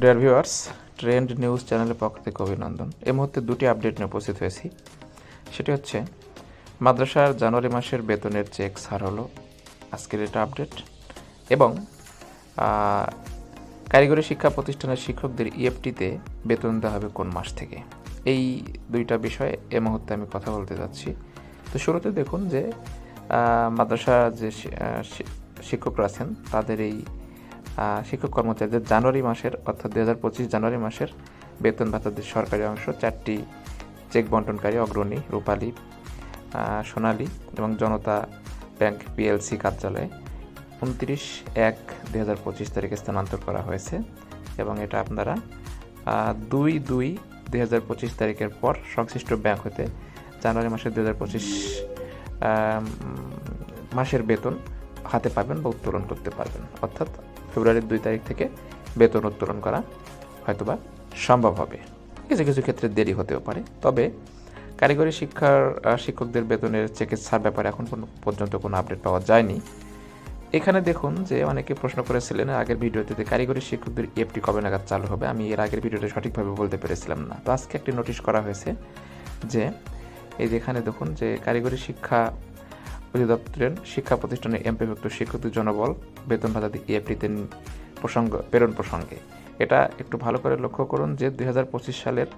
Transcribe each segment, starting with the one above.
Dear viewers trend news চ্যানেলের পক্ষ থেকে অভিনন্দন। এই মুহূর্তে দুটি আপডেট নিয়ে উপস্থিত হয়েছি। সেটি হচ্ছে, মাদ্রাসার জানুয়ারি মাসের বেতনের চেক ছাড় হলো, আজকের এটা আপডেট এবং কারিগরি শিক্ষা প্রতিষ্ঠানের শিক্ষকদের ইএফটিতে বেতন দেওয়া হবে কোন মাস থেকে? এই দুইটা বিষয়ে এ মুহূর্তে আমি কথা বলতে যাচ্ছি। তো শুরুতে দেখুন যে মাদ্রাসা যে শিক্ষকরা আছেন, তাদের এই শিক্ষক কর্মচারীদের জানুয়ারি মাসের অর্থাৎ দু হাজার পঁচিশ জানুয়ারি মাসের বেতন ভাতাদের সরকারি অংশ, চারটি চেক বন্টনকারী অগ্রণী রূপালী সোনালী এবং জনতা ব্যাংক পিএলসি কার্যালয়ে উনত্রিশ এক দুই হাজার পঁচিশ তারিখে স্থানান্তর করা হয়েছে এবং এটা আপনারা দুই দুই দুই হাজার পঁচিশ তারিখের পর সংশ্লিষ্ট ব্যাংক হতে জানুয়ারি মাসের দুই হাজার পঁচিশ মাসের বেতন হাতে পাবেন বা উত্তোলন করতে পারবেন। অর্থাৎ ফেব্রুয়ারির দুই তারিখ থেকে বেতন উত্তোলন করা হয়তোবা সম্ভব হবে। কিছু কিছু ক্ষেত্রে দেরি হতেও পারে। তবে কারিগরি শিক্ষার শিক্ষকদের বেতনের চেকের ছাড় ব্যাপারে এখন কোনো, পর্যন্ত কোনো আপডেট পাওয়া যায়নি। এখানে দেখুন যে অনেকে প্রশ্ন করেছিলেন, আগের ভিডিওতে কারিগরি শিক্ষকদের এফটি কবে নাগাদ চালু হবে? আমি এর আগের ভিডিওতে সঠিকভাবে বলতে পেরেছিলাম না। তো আজকে একটি নোটিশ করা হয়েছে যে, এই যেখানে দেখুন যে কারিগরি শিক্ষা অধিদপ্তরের শিক্ষা প্রতিষ্ঠানের এমপিভুক্ত শিক্ষকদের জনবল বেতন ভাতা ইএফটিতে প্রসঙ্গ, প্রেরণ প্রসঙ্গে। এটা একটু ভালো করে লক্ষ্য করুন যে দু হাজার পঁচিশ সালের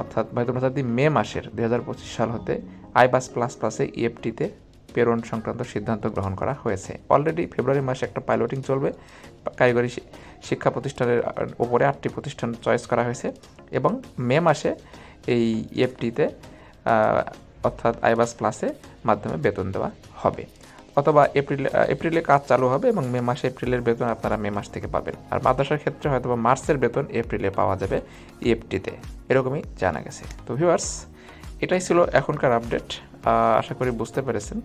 অর্থাৎ বেতন ভাতা মে মাসের দু হাজার পঁচিশ সাল হতে আইবাস প্লাস প্লাসে ইএফটিতে প্রেরণ সংক্রান্ত সিদ্ধান্ত গ্রহণ করা হয়েছে। অলরেডি ফেব্রুয়ারি মাসে একটা পাইলটিং চলবে। কারিগরি শিক্ষা প্রতিষ্ঠানের ওপরে আটটি প্রতিষ্ঠান চয়েস করা হয়েছে এবং মে মাসে এই ইএফটিতে অর্থাৎ আইবাস প্লাসে মাধ্যমে বেতন দেওয়া হবে। অথবা এপ্রিল এপ্রিলে কাজ চালু হবে এবং মে মাসে এপ্রিলের বেতন আপনারা মে মাস থেকে পাবেন। আর মাদ্রাসার ক্ষেত্রে হয়তো মার্চের বেতন এপ্রিলে পাওয়া যাবে ইএফটিতে। এরকমই জানা গেছে। তো ভিউয়ার্স এটাই ছিল এখনকার আপডেট আশা করি বুঝতে পেরেছেন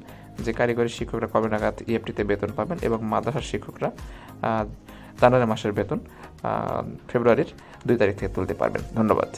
যে কারিগরি শিক্ষকরা কবে নাগাদ ইএফটিতে বেতন পাবেন এবং মাদ্রাসার শিক্ষকরা জানুয়ারি মাসের বেতন ফেব্রুয়ারির দুই তারিখ থেকে তুলতে পারবেন। ধন্যবাদ।